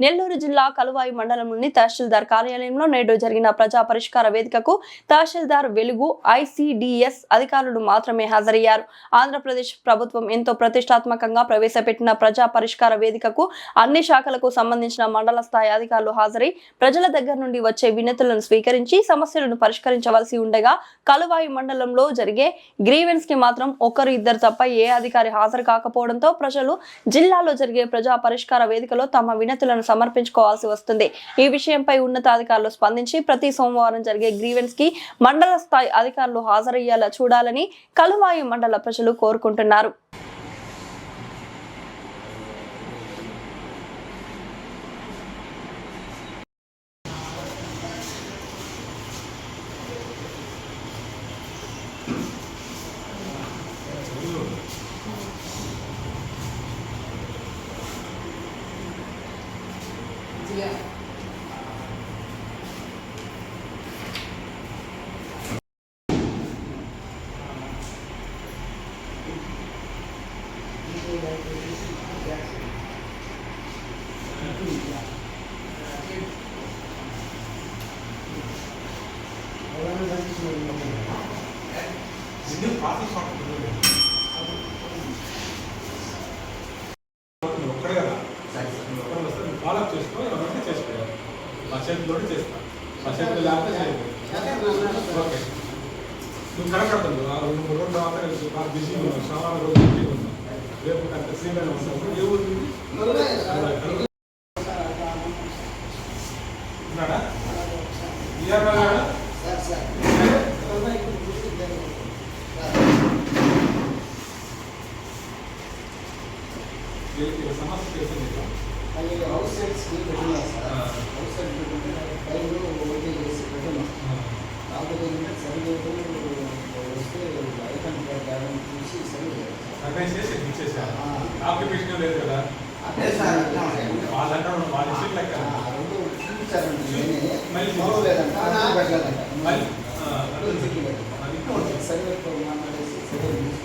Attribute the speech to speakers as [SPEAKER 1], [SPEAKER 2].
[SPEAKER 1] నెల్లూరు జిల్లా కలువాయి మండలంలోని తహసీల్దార్ కార్యాలయంలో నేడు జరిగిన ప్రజా పరిష్కార వేదికకు తహసీల్దార్ వెలుగు ఐసిడిఎస్ అధికారులు మాత్రమే హాజరయ్యారు. ఆంధ్రప్రదేశ్ ప్రభుత్వం ఎంతో ప్రతిష్టాత్మకంగా ప్రవేశపెట్టిన ప్రజా పరిష్కార వేదికకు అన్ని శాఖలకు సంబంధించిన మండల స్థాయి అధికారులు హాజరై ప్రజల దగ్గర నుండి వచ్చే వినతులను స్వీకరించి సమస్యలను పరిష్కరించవలసి ఉండగా కలువాయి మండలంలో జరిగే గ్రీవెన్స్కి మాత్రం ఒకరు ఇద్దరు తప్ప ఏ అధికారి హాజరు కాకపోవడంతో ప్రజలు జిల్లాలో జరిగే ప్రజా పరిష్కార వేదికలో తమ వినతులను సమర్పించుకోవాల్సి వస్తుంది. ఈ విషయంపై ఉన్నతాధికారులు స్పందించి ప్రతి సోమవారం జరిగే గ్రీవెన్స్కి మండల స్థాయి అధికారులు హాజరయ్యేలా చూడాలని కలువాయి మండల ప్రజలు కోరుకుంటున్నారు.
[SPEAKER 2] 验。Gracias. ఒక్కడే ఫాలో చేసుకో ఎవరైనా చేసుకోవాలి మా చేతిలో చేస్తా. మా చేతిలో లేకపోతే ఓకే. నువ్వు కనపడుతుంది ఆ రెండు మూడు రోజులు తర్వాత బాగా బిజీ ఉన్నావు సవాళ్ళ రోజు బిజీ ఉన్నావు రేపు అంత సీనియర్ వస్తావు. ఏ ఊరు ఉన్నాడా? సమస్య చేసింది నీకు?
[SPEAKER 3] హౌస్ సైడ్స్ పెట్టినా సార్
[SPEAKER 2] ఆ.
[SPEAKER 3] హౌస్ సైడ్ పెట్టుకుంటే టైంలో ఓకే చేసి పెట్టినా
[SPEAKER 2] ఆ.
[SPEAKER 3] కాకపోతే ఏంటంటే సర్వేలు వస్తే ఐకన్ ప్రకారం చూసి సర్వే చేయాలి సార్.
[SPEAKER 2] సర్వే చేసి ఇచ్చేసారు
[SPEAKER 3] ఆ.
[SPEAKER 2] ఆక్యుపేషన్ లేదు కదా
[SPEAKER 3] అదే సార్ అట్లా
[SPEAKER 2] వాళ్ళంటే వాళ్ళ ఇష్యూ లెక్క
[SPEAKER 3] ఆ రెండు చూపించారండి నేనే
[SPEAKER 2] మళ్ళీ
[SPEAKER 3] చూడలేదంట అర్థం పెట్టలేదంట
[SPEAKER 2] మళ్ళీ ఆ,
[SPEAKER 3] అర్థం
[SPEAKER 2] అర్థం
[SPEAKER 3] చెక్కలేదు.
[SPEAKER 2] అది ఇంకా ఉంటుంది.
[SPEAKER 3] సర్వేతో మాట్లాడేసి సర్వే